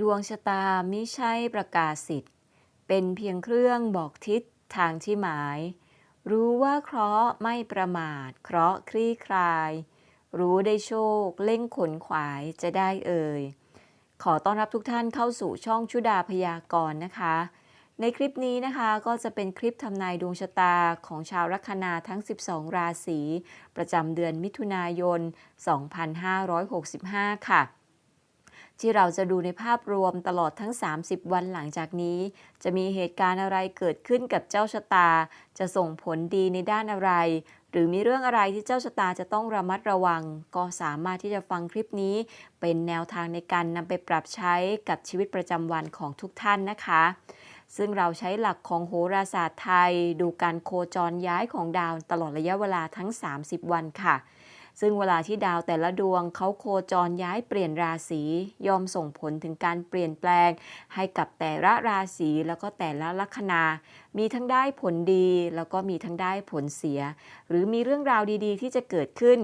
ดวงชะตามิใช่ประกาศสิทธิ์ เป็นเพียงเครื่องบอกทิศทางที่หมาย รู้ว่าเคราะห์ไม่ประมาท เคราะห์คลี่คลาย รู้ได้โชค เล่งขนขวายจะได้เอ่ย ขอต้อนรับทุกท่านเข้าสู่ช่องชุดาพยากรณ์นะคะ ในคลิปนี้นะคะก็จะเป็นคลิปทำนายดวงชะตาของชาวลัคนาทั้ง 12 ราศีประจำเดือนมิถุนายน 2565 ค่ะ ที่เราจะดูในภาพรวมตลอดทั้ง 30 วันหลังจากนี้ จะมีเหตุการณ์อะไรเกิดขึ้นกับเจ้าชะตา จะส่งผลดีในด้านอะไร หรือมีเรื่องอะไรที่เจ้าชะตาจะต้องระมัดระวัง ก็สามารถที่จะฟังคลิปนี้ เป็นแนวทางในการนำไปปรับใช้กับชีวิตประจำวันของทุกท่านนะคะซึ่งเราใช้หลักของโหราศาสตร์ไทย ดูการโคจรย้ายของดาวตลอดระยะเวลาทั้ง 30 วันค่ะ ซึ่งเวลาที่ดาวแต่ละดวงเขาโคจรย้ายเปลี่ยนราศีย่อมส่งผลถึงการเปลี่ยนแปลง ให้กับแต่ละราศีแล้วก็แต่ละลัคนา มีทั้งได้ผลดี แล้วก็มีทั้งได้ผลเสีย หรือมีเรื่องราวดีๆ ที่จะเกิดขึ้น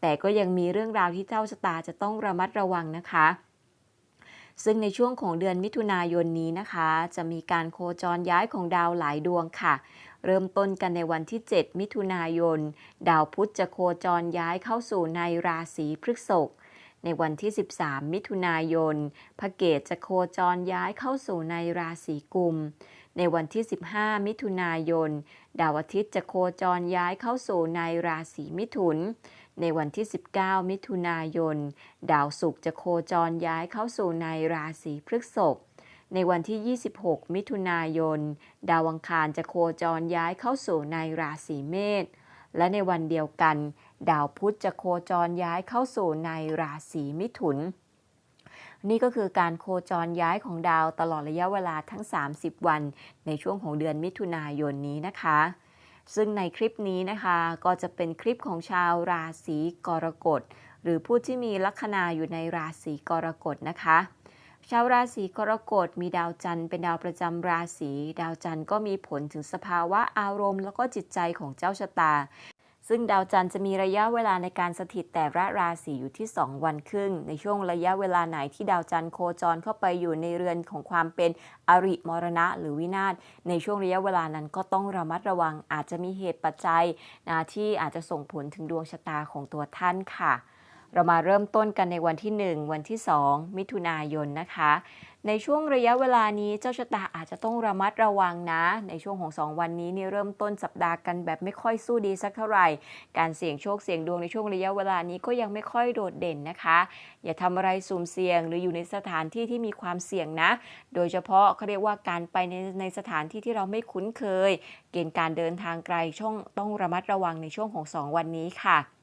แต่ก็ยังมีเรื่องราวที่เจ้าชะตาจะต้องระมัดระวังนะคะซึ่งในช่วงของเดือนมิถุนายนนี้นะคะ จะมีการโคจรย้ายของดาวหลายดวงค่ะ เริ่มต้นกันในวันที่ 7 มิถุนายน ดาวพุธจะโคจรย้ายเข้าสู่ในราศีพฤษภในวันที่ 13 มิถุนายน พระเกตจะโคจรย้ายเข้าสู่ในราศีกุม ในวันที่ 15 มิถุนายน ดาวอาทิตย์จะโคจรย้ายเข้าสู่ในราศีมิถุน ในวันที่ 19 มิถุนายน ดาวศุกร์จะโคจรย้ายเข้าสู่ในราศีพฤษภ ในวันที่ 26 มิถุนายน ดาวอังคารจะโคจรย้ายเข้าสู่ในราศีเมษ และในวันเดียวกัน ดาวพุธจะโคจรย้ายเข้าสู่ในราศีมิถุน นี่ก็คือการโคจรย้ายของดาวตลอดระยะเวลาทั้ง 30 วัน ในช่วงของเดือนมิถุนายนนี้นะคะซึ่งในคลิปนี้นะคะก็จะเป็นคลิปของชาวราศีกรกฎ หรือผู้ที่มีลัคนาอยู่ในราศีกรกฎนะคะ ชาวราศีกรกฎมีดาวจันทร์เป็นดาวประจำราศีดาวจันทร์ก็มีผลถึงสภาวะอารมณ์ แล้วก็จิตใจของเจ้าชะตา ซึ่งดาวจันทร์จะมีระยะเวลาในการสถิตแต่ละราศีอยู่ที่ 2 วันครึ่ง ในช่วงระยะเวลาไหนที่ดาวจันทร์โคจรเข้าไปอยู่ในเรือนของความเป็นอริมรณะ หรือวินาศในช่วงระยะเวลานั้นก็ต้องระมัดระวังอาจจะมีเหตุปัจจัยนะที่อาจจะส่งผลถึงดวงชะตาของตัวท่านค่ะ เรามาเริ่มต้นกันในวันที่ 1 วันที่ 2 มิถุนายนนะคะ ในช่วงระยะเวลานี้เจ้าชะตาอาจจะต้องระมัดระวังนะ ในช่วงของ 2 วันนี้นี่เริ่มต้นสัปดาห์กันแบบไม่ค่อยสู้ดีสักเท่าไหร่ การเสี่ยงโชคเสี่ยงดวงในช่วงระยะเวลานี้ก็ยังไม่ค่อยโดดเด่นนะคะ อย่าทำอะไรสุ่มเสี่ยงหรืออยู่ในสถานที่ที่มีความเสี่ยงนะ โดยเฉพาะเขาเรียกว่าการไปในในสถานที่ที่เราไม่คุ้นเคย เกณฑ์การเดินทางไกลช่วงต้องระมัดระวังในช่วงของ 2 วันนี้ค่ะ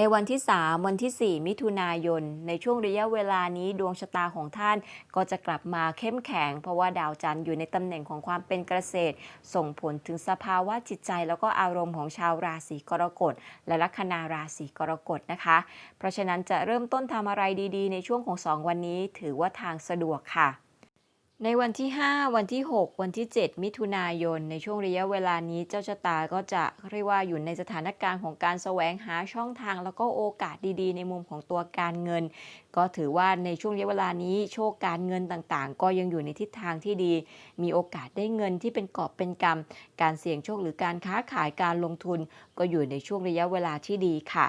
ในวันที่ 3 วันที่ 4 มิถุนายน ในช่วงระยะเวลานี้ดวงชะตาของท่านก็จะกลับมาเข้มแข็ง เพราะว่าดาวจันทร์อยู่ในตำแหน่งของความเป็นเกษตร ส่งผลถึงสภาวะจิตใจ แล้วก็อารมณ์ของชาวราศีกรกฎ และลัคนาราศีกรกฎนะคะ เพราะฉะนั้นจะเริ่มต้นทำอะไรดีๆ ในช่วงของ 2 วันนี้ ถือว่าทางสะดวกค่ะ ในวันที่ 5 วันที่ 6 วันที่ 7 มิถุนายน ในช่วงระยะเวลานี้เจ้าชะตาก็จะเรียกว่าอยู่ในสถานการณ์ของการแสวงหาช่องทาง แล้วก็โอกาสดีๆ ในมุมของตัวการเงิน ก็ถือว่าในช่วงระยะเวลานี้โชคการเงินต่างๆ ก็ยังอยู่ในทิศทางที่ดี มีโอกาสได้เงินที่เป็นกอบเป็นกำการเสี่ยงโชคหรือการค้าขายการลงทุน ก็อยู่ในช่วงระยะเวลาที่ดีค่ะ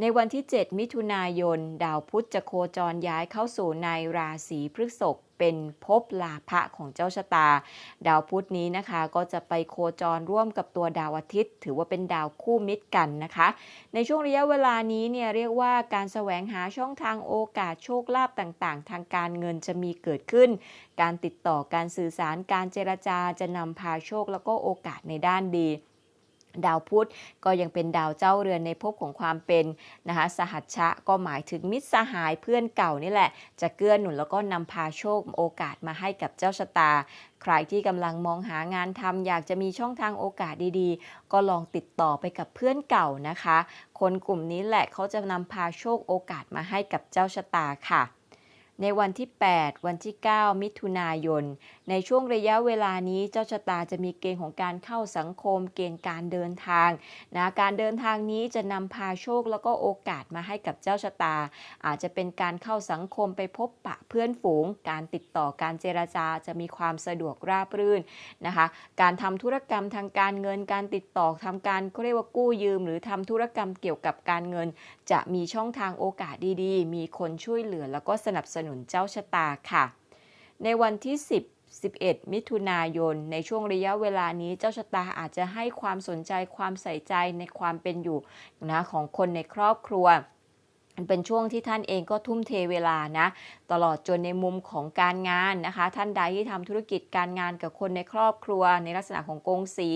ในวันที่ 7 มิถุนายน ดาวพุธจะโคจรย้ายเข้าสู่ในราศีพฤษภ เป็นภพลาภะของเจ้าชะตา ดาวพุธนี้นะคะ ก็จะไปโคจรร่วมกับตัวดาวอาทิตย์ ถือว่าเป็นดาวคู่มิตรกันนะคะ ในช่วงระยะเวลานี้เนี่ยเรียกว่าการแสวงหาช่องทางโอกาสโชคลาภต่างๆ ทางการเงินจะมีเกิดขึ้น การติดต่อการสื่อสารการเจรจาจะนำพาโชคแล้วก็โอกาสในด้านดี ดาวพุธก็ยังเป็นดาวเจ้าเรือนในภพของความเป็นนะคะสหัชชะก็หมายถึงมิตรสหายเพื่อนเก่านี่แหละ จะเกื้อหนุนแล้วก็นำพาโชคโอกาสมาให้กับเจ้าชะตา ใครที่กำลังมองหางานทำอยากจะมีช่องทางโอกาสดีๆ ก็ลองติดต่อไปกับเพื่อนเก่านะคะ คนกลุ่มนี้แหละเขาจะนำพาโชคโอกาสมาให้กับเจ้าชะตาค่ะ ในวันที่ 8 วันที่ 9 มิถุนายน ในช่วงระยะเวลานี้เจ้าชะตาจะมีเกณฑ์ของการเข้าสังคม เกณฑ์การเดินทางนะการเดินทางนี้จะนำพาโชคแล้วก็โอกาสมาให้กับเจ้าชะตา อาจจะเป็นการเข้าสังคมไปพบปะเพื่อนฝูง การติดต่อการเจราจาจะมีความสะดวกราบรื่นนะคะ การทำธุรกรรมทางการเงิน การติดต่อทำการเรียกว่ากู้ยืม หรือทำธุรกรรมเกี่ยวกับการเงิน จะมีช่องทางโอกาสดีๆ มีคนช่วยเหลือแล้วก็สนับสนุนเจ้าชะตาค่ะ ในวันที่ 10 11 มิถุนายน ในช่วงระยะเวลานี้เจ้าชะตาอาจจะให้ความสนใจความใส่ใจในความเป็นอยู่นะของคนในครอบครัว เป็นช่วงที่ท่านเองก็ทุ่มเทเวลานะ ตลอดจนในมุมของการงานนะคะ ท่านใดที่ทำธุรกิจการงานกับคนในครอบครัว ในลักษณะของกงสี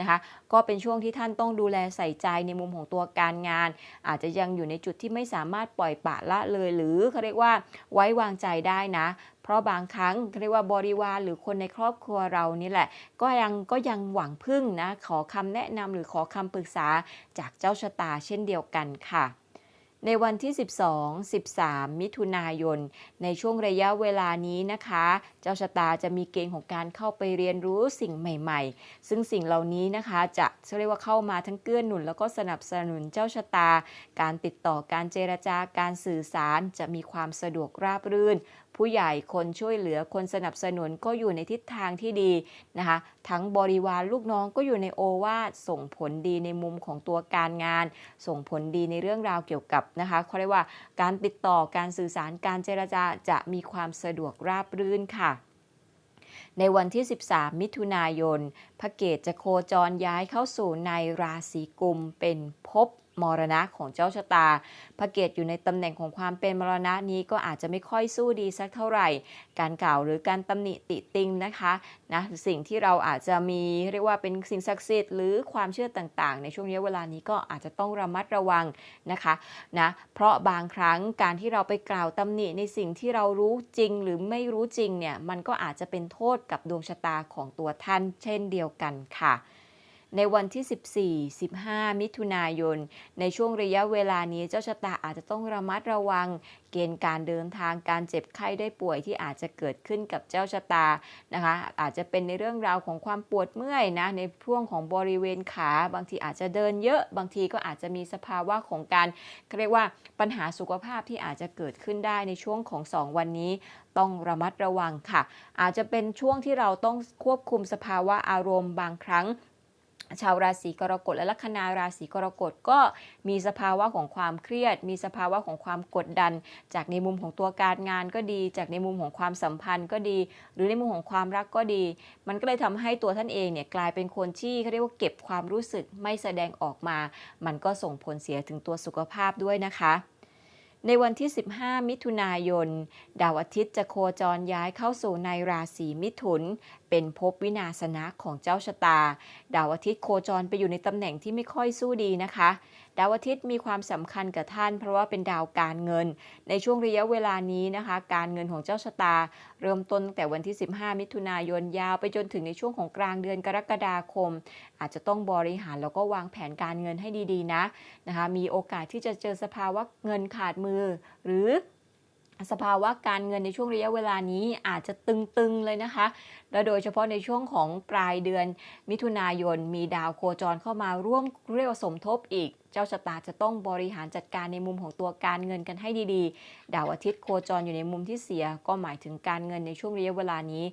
นะคะ ก็เป็นช่วงที่ท่านต้องดูแลใส่ใจในมุมของตัวการงาน อาจจะยังอยู่ในจุดที่ไม่สามารถปล่อยปะละเลยหรือเขาเรียกว่าไว้วางใจได้นะเพราะบางครั้งเขาเรียกว่าบริวารหรือคนในครอบครัวเรานี่แหละ ก็ยังก็ยังหวังพึ่งนะขอคำแนะนำหรือขอคำปรึกษาจากเจ้าชะตาเช่นเดียวกันค่ะ ในวันที่ 12 13 มิถุนายน ในช่วงระยะเวลานี้นะคะ เจ้าชะตาจะมีเกณฑ์ของการเข้าไปเรียนรู้สิ่งใหม่ ๆ ซึ่งสิ่งเหล่านี้นะคะจะเรียกว่าเข้ามาทั้งเกื้อหนุน แล้วก็สนับสนุนเจ้าชะตา การติดต่อการเจรจาการสื่อสารจะมีความสะดวกราบรื่น ผู้ใหญ่คนช่วยเหลือคนสนับสนุนก็อยู่ในทิศทางที่ดีนะคะ ทั้งบริวารลูกน้องก็อยู่ในโอวาทส่งผลดีในมุมของตัวการงาน ส่งผลดีในเรื่องราวเกี่ยวกับนะคะเขาเรียกว่าการติดต่อการสื่อสารการเจรจาจะมีความสะดวกราบรื่นค่ะในวันที่ 13 มิถุนายน พระเกตจะโคจรย้ายเข้าสู่ในราศีกุมเป็นภพ มรณะของเจ้าชะตา พระเกตอยู่ในตำแหน่งของความเป็นมรณะนี้ก็อาจจะไม่ค่อยสู้ดีสักเท่าไหร่ การกล่าวหรือการตำหนิติติงนะคะนะสิ่งที่เราอาจจะมีเรียกว่าเป็นสิ่งศักดิ์สิทธิ์หรือความเชื่อต่างๆ ในช่วงระยะเวลานี้ก็อาจจะต้องระมัดระวังนะคะนะเพราะบางครั้งการที่เราไปกล่าวตำหนิในสิ่งที่เรารู้จริงหรือไม่รู้จริงเนี่ยมันก็อาจจะเป็นโทษกับดวงชะตาของตัวท่าน เช่นเดียวกันค่ะ ในวันที่ 14 15 มิถุนายน ในช่วงระยะเวลานี้เจ้าชะตาอาจจะต้องระมัดระวัง เกณฑ์การเดินทางการเจ็บไข้ได้ป่วยที่อาจจะเกิดขึ้นกับเจ้าชะตานะคะ อาจจะเป็นในเรื่องราวของความปวดเมื่อยนะในช่วงของบริเวณขา บางทีอาจจะเดินเยอะ บางทีก็อาจจะมีสภาวะของการเรียกว่าปัญหาสุขภาพที่อาจจะเกิดขึ้นได้ในช่วงของ 2 วันนี้ต้องระมัดระวังค่ะ อาจจะเป็นช่วงที่เราต้องควบคุมสภาวะอารมณ์บางครั้ง ชาวราศีกรกฎและลัคนาราศีกรกฎก็มีสภาวะของความเครียด มีสภาวะของความกดดัน จากในมุมของตัวการงานก็ดี จากในมุมของความสัมพันธ์ก็ดี หรือในมุมของความรักก็ดี มันก็เลยทำให้ตัวท่านเองเนี่ยกลายเป็นคนที่เขาเรียกว่าเก็บความรู้สึกไม่แสดงออกมา มันก็ส่งผลเสียถึงตัวสุขภาพด้วยนะคะ ในวันที่ 15 มิถุนายน ดาวอาทิตย์จะโคจรย้ายเข้าสู่ในราศีมิถุน เป็นภพวินาศนะของเจ้าชะตา ดาวอาทิตย์โคจรไปอยู่ในตำแหน่งที่ไม่ค่อยสู้ดีนะคะ ดาวอาทิตย์มีความสำคัญกับท่าน เพราะว่าเป็นดาวการเงิน ในช่วงระยะเวลานี้นะคะ การเงินของเจ้าชะตา เริ่มต้นตั้งแต่วันที่ 15 มิถุนายนยาวไปจนถึงในช่วงของกลางเดือนกรกฎาคม อาจจะต้องบริหารแล้วก็วางแผนการเงินให้ดีๆนะนะคะ มีโอกาสที่จะเจอสภาวะเงินขาดมือ หรือ สภาวะการเงินในช่วงระยะเวลานี้อาจจะตึงๆเลยนะคะ และโดยเฉพาะในช่วงของปลายเดือน มิถุนายนมีดาวโคจรเข้ามาร่วมเรียกว่าสมทบอีก เจ้าชะตาจะต้องบริหารจัดการในมุมของตัวการเงินกันให้ดีๆ ดาวอาทิตย์โคจรอยู่ในมุมที่เสีย ก็หมายถึงการเงินในช่วงระยะเวลานี้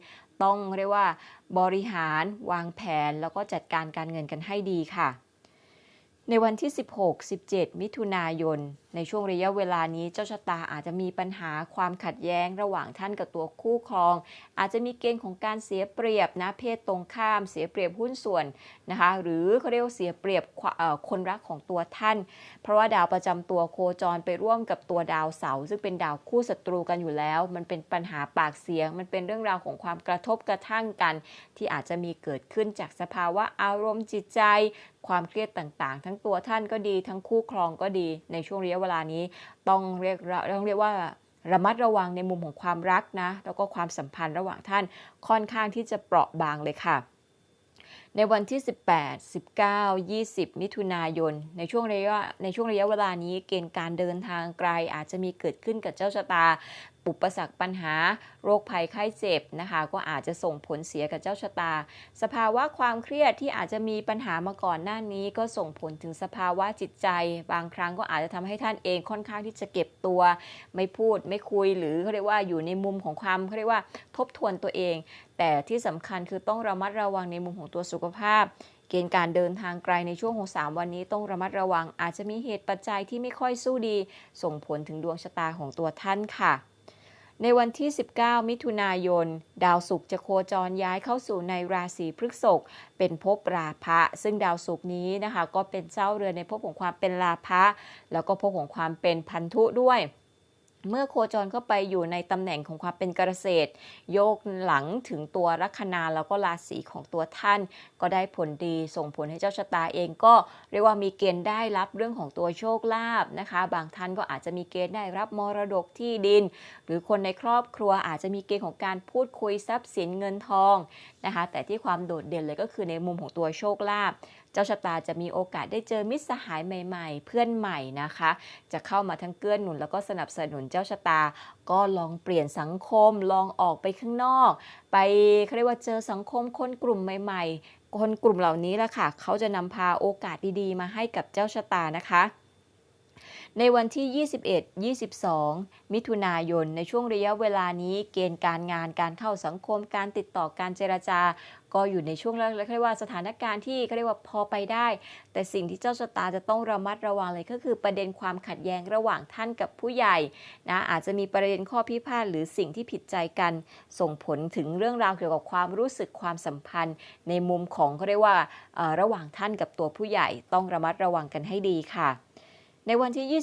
ต้องเรียกว่า บริหาร วางแผน แล้วก็จัดการการเงินกันให้ดีค่ะ ในวันที่ 16 17 มิถุนายนในช่วงระยะเวลานี้เจ้าชะตาอาจจะมีปัญหาความขัดแย้งระหว่างท่านกับตัวคู่ครอง อาจจะมีเกณฑ์ของการเสียเปรียบนะเพศตรงข้าม เสียเปรียบหุ้นส่วนนะคะหรือเขาเรียกเสียเปรียบคนรักของตัวท่าน เพราะว่าดาวประจำตัวโคจรไปร่วมกับตัวดาวเสาร์ซึ่งเป็นดาวคู่ศัตรูกันอยู่แล้ว มันเป็นปัญหาปากเสียง มันเป็นเรื่องราวของความกระทบกระทั่งกัน ที่อาจจะมีเกิดขึ้นจากสภาวะอารมณ์จิตใจ ความเครียดต่างๆ ทั้งตัวท่านก็ดี ทั้งคู่ครองก็ดีในช่วงระยะเวลานี้ต้องเรียกต้องเรียกว่าระมัดระวังในมุมของความรักนะ แล้วก็ความสัมพันธ์ระหว่างท่านค่อนข้างที่จะเปราะบางเลยค่ะ ในวันที่ 18 19 20 มิถุนายน ในช่วงระยะในช่วงระยะเวลานี้เกณฑ์การเดินทางไกลอาจจะมีเกิดขึ้นกับเจ้าชะตา อุปสรรคปัญหา โรคภัยไข้เจ็บนะคะ ก็อาจจะส่งผลเสียกับเจ้าชะตา สภาวะความเครียดที่อาจจะมีปัญหามาก่อนหน้านี้ ก็ส่งผลถึงสภาวะจิตใจ บางครั้งก็อาจจะทำให้ท่านเองค่อนข้างที่จะเก็บตัว ไม่พูดไม่คุยหรือเขาเรียกว่าอยู่ในมุมของความเขาเรียกว่าทบทวนตัวเอง แต่ที่สำคัญคือต้องระมัดระวังในมุมของตัวสุขภาพเกณฑ์การเดินทางไกลในช่วงของ 3 วันนี้ต้องระมัดระวังอาจจะมีเหตุปัจจัยที่ไม่ค่อยสู้ดี ส่งผลถึงดวงชะตาของตัวท่านค่ะ ในวันที่ 19 มิถุนายน ดาวศุกร์จะโคจรย้ายเข้าสู่ในราศีพฤษภเป็นภพราภะซึ่งดาวศุกร์นี้นะคะ ก็เป็นเจ้าเรือนในภพของความเป็นราภะแล้วก็ภพของความเป็นพันธุด้วย เมื่อโคจรเข้าไปอยู่ในตำแหน่งของความเป็นเกษตร โยกหลังถึงตัวลัคนาแล้วก็ราศีของตัวท่าน ก็ได้ผลดีส่งผลให้เจ้าชะตาเองก็เรียกว่ามีเกณฑ์ได้รับเรื่องของตัวโชคลาภนะคะ บางท่านก็อาจจะมีเกณฑ์ได้รับมรดกที่ดิน หรือคนในครอบครัวอาจจะมีเกณฑ์ของการพูดคุยทรัพย์สินเงินทองนะคะ แต่ที่ความโดดเด่นเลยก็คือในมุมของตัวโชคลาภ เจ้าชะตาจะมีโอกาสได้เจอมิตรสหายใหม่ๆ เพื่อนใหม่นะคะ จะเข้ามาทั้งเกื้อหนุนแล้วก็สนับสนุนเจ้าชะตา ก็ลองเปลี่ยนสังคมลองออกไปข้างนอก ไปเขาเรียกว่าเจอสังคมคนกลุ่มใหม่ ๆ คนกลุ่มเหล่านี้แหละค่ะ เขาจะนำพาโอกาสดีๆ มาให้กับเจ้าชะตานะคะ ในวันที่ 21 22 มิถุนายน ในช่วงระยะเวลานี้เกณฑ์การงานการเข้าสังคม การติดต่อการเจรจาก็อยู่ในช่วงแรกเรียกว่าสถานการณ์ที่เขาเรียกว่าพอไปได้ แต่สิ่งที่เจ้าชะตาจะต้องระมัดระวังเลยก็คือประเด็นความขัดแย้งระหว่างท่านกับผู้ใหญ่นะอาจจะมีประเด็นข้อพิพาทหรือสิ่งที่ผิดใจกันส่งผลถึงเรื่องราวเกี่ยวกับความรู้สึกความสัมพันธ์ ในมุมของเขาเรียกว่าระหว่างท่านกับตัวผู้ใหญ่ต้องระมัดระวังกันให้ดีค่ะ ในวันที่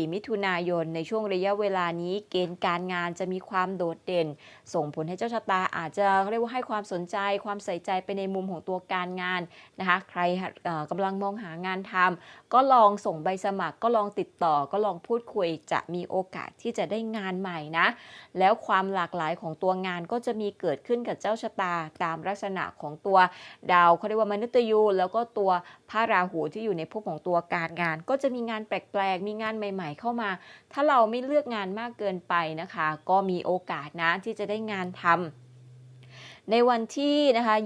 23 24 มิถุนายน ในช่วงระยะเวลานี้เกณฑ์การงานจะมีความโดดเด่น ส่งผลให้เจ้าชะตาอาจจะเรียกว่าให้ความสนใจ ความใส่ใจไปในมุมของตัวการงานนะคะ ใครเอ่อกำลังมองหางานทำก็ลองส่งใบสมัคร ก็ลองติดต่อ ก็ลองพูดคุยจะมีโอกาสที่จะได้งานใหม่นะ แล้วความหลากหลายของตัวงานก็จะมีเกิดขึ้นกับเจ้าชะตาตามลักษณะของตัวดาวเขาเรียกว่ามนุษย์ยูแล้วก็ตัว พระราหูที่อยู่ในภพของตัวการงาน ก็จะมีงานแปลกๆ มีงานใหม่ ๆ เข้ามา ถ้าเราไม่เลือกงานมากเกินไปนะคะ ก็มีโอกาสนะที่จะได้งานทำในวันที่นะคะ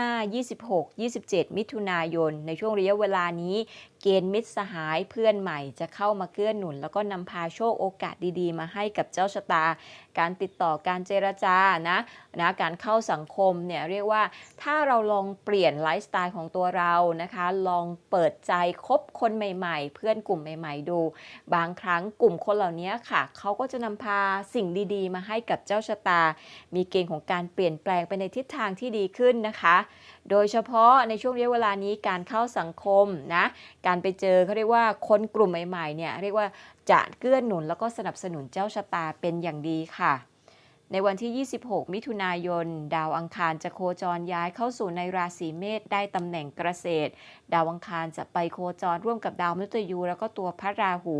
25 26 27 มิถุนายน ในช่วงระยะเวลานี้ เกณฑ์มิตรสหายเพื่อนใหม่จะเข้ามาเกื้อหนุน แล้วก็นำพาโชคโอกาสดีๆ มาให้กับเจ้าชะตา การติดต่อการเจรจานะนะการเข้าสังคมเนี่ยเรียกว่าถ้าเราลองเปลี่ยนไลฟ์สไตล์ของตัวเรานะคะ ลองเปิดใจคบคนใหม่ ๆ เพื่อนกลุ่มใหม่ ๆ ดู บางครั้งกลุ่มคนเหล่านี้ค่ะเขาก็จะนำพาสิ่งดีๆ มาให้กับเจ้าชะตา มีเกณฑ์ของการเปลี่ยนแปลงไปในทิศทางที่ดีขึ้นนะคะ โดยเฉพาะในช่วงระยะเวลานี้การเข้าสังคมนะการไปเจอเขาเรียกว่าคนกลุ่มใหม่ๆเนี่ยเรียกว่าจะเกื้อหนุนแล้วก็สนับสนุนเจ้าชะตาเป็นอย่างดีค่ะ ในวันที่ 26 มิถุนายน ดาวอังคารจะโคจรย้ายเข้าสู่ในราศีเมษได้ตำแหน่งเกษตร ดาวอังคารจะไปโคจรร่วมกับดาวมฤตยู แล้วก็ตัวพระราหู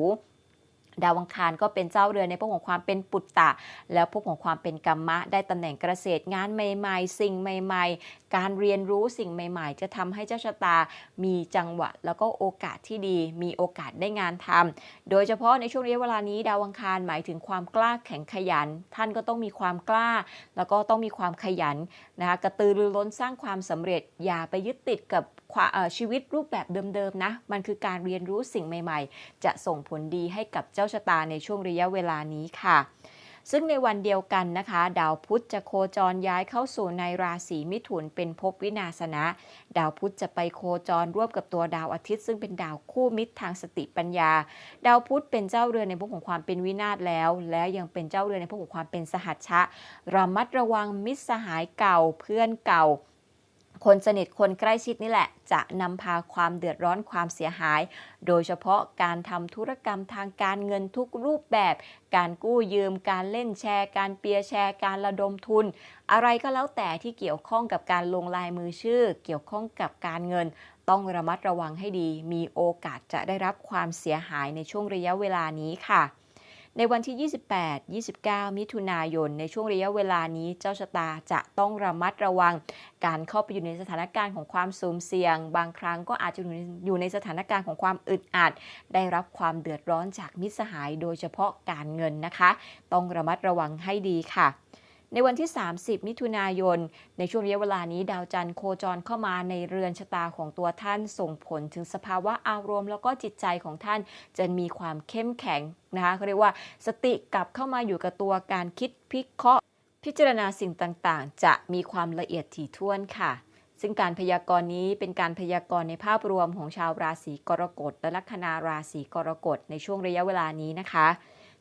ดาวอังคารก็เป็นเจ้าเรือนในพวกของความเป็นปุตตะ แล้วพวกของความเป็นกรรมะ ได้ตำแหน่งเกษตร งานใหม่ ๆ สิ่งใหม่ๆ การเรียนรู้สิ่งใหม่ ๆ จะทำให้เจ้าชะตามีจังหวะ แล้วก็โอกาสที่ดี มีโอกาสได้งานทำโดยเฉพาะในช่วงระยะเวลานี้ดาวอังคารหมายถึงความกล้าแข็งขยัน ท่านก็ต้องมีความกล้า แล้วก็ต้องมีความขยันนะคะกระตือรือร้นสร้างความสำเร็จอย่าไปยึดติดกับชีวิตรูปแบบเดิมๆนะ มันคือการเรียนรู้สิ่งใหม่ ๆ จะส่งผลดีให้กับเจ้าชะตาในช่วงระยะเวลานี้ค่ะ ซึ่งในวันเดียวกันนะคะ ดาวพุธจะโคจรย้ายเข้าสู่ในราศีมิถุนเป็นภพวินาศนะ ดาวพุธจะไปโคจรร่วมกับตัวดาวอาทิตย์ ซึ่งเป็นดาวคู่มิตรทางสติปัญญา ดาวพุธเป็นเจ้าเรือนในภพของความเป็นวินาศแล้ว และยังเป็นเจ้าเรือนในภพของความเป็นสหัชชะระมัดระวังมิตรสหายเก่าเพื่อนเก่า คนสนิทคนใกล้ชิดนี่แหละ จะนำพาความเดือดร้อนความเสียหาย โดยเฉพาะการทำธุรกรรมทางการเงินทุกรูปแบบ การกู้ยืม การเล่นแชร์ การเปียร์แชร์ การระดมทุน อะไรก็แล้วแต่ที่เกี่ยวข้องกับการลงลายมือชื่อ เกี่ยวข้องกับการเงิน ต้องระมัดระวังให้ดี มีโอกาสจะได้รับความเสียหายในช่วงระยะเวลานี้ค่ะ ในวันที่ 28 29 มิถุนายน ในช่วงระยะเวลานี้เจ้าชะตาจะต้องระมัดระวัง การเข้าไปอยู่ในสถานการณ์ของความสูมเสี่ยง บางครั้งก็อาจจะอยู่ในสถานการณ์ของความอึดอัด ได้รับความเดือดร้อนจากมิตรสหาย โดยเฉพาะการเงินนะคะ ต้องระมัดระวังให้ดีค่ะ ในวันที่ 30 มิถุนายน ในช่วงระยะเวลานี้ดาวจันทร์โคจรเข้ามาในเรือนชะตาของตัวท่านส่งผลถึงสภาวะอารมณ์แล้วก็จิตใจของท่านจะมีความเข้มแข็งนะคะเขาเรียกว่าสติกลับเข้ามาอยู่กับตัวการคิดพิเคราะห์ พิจารณาสิ่งต่างๆ จะมีความละเอียดถี่ถ้วนค่ะซึ่งการพยากรณ์นี้เป็นการพยากรณ์ในภาพรวมของชาวราศีกรกฎและลัคนาราศีกรกฎในช่วงระยะเวลานี้นะคะ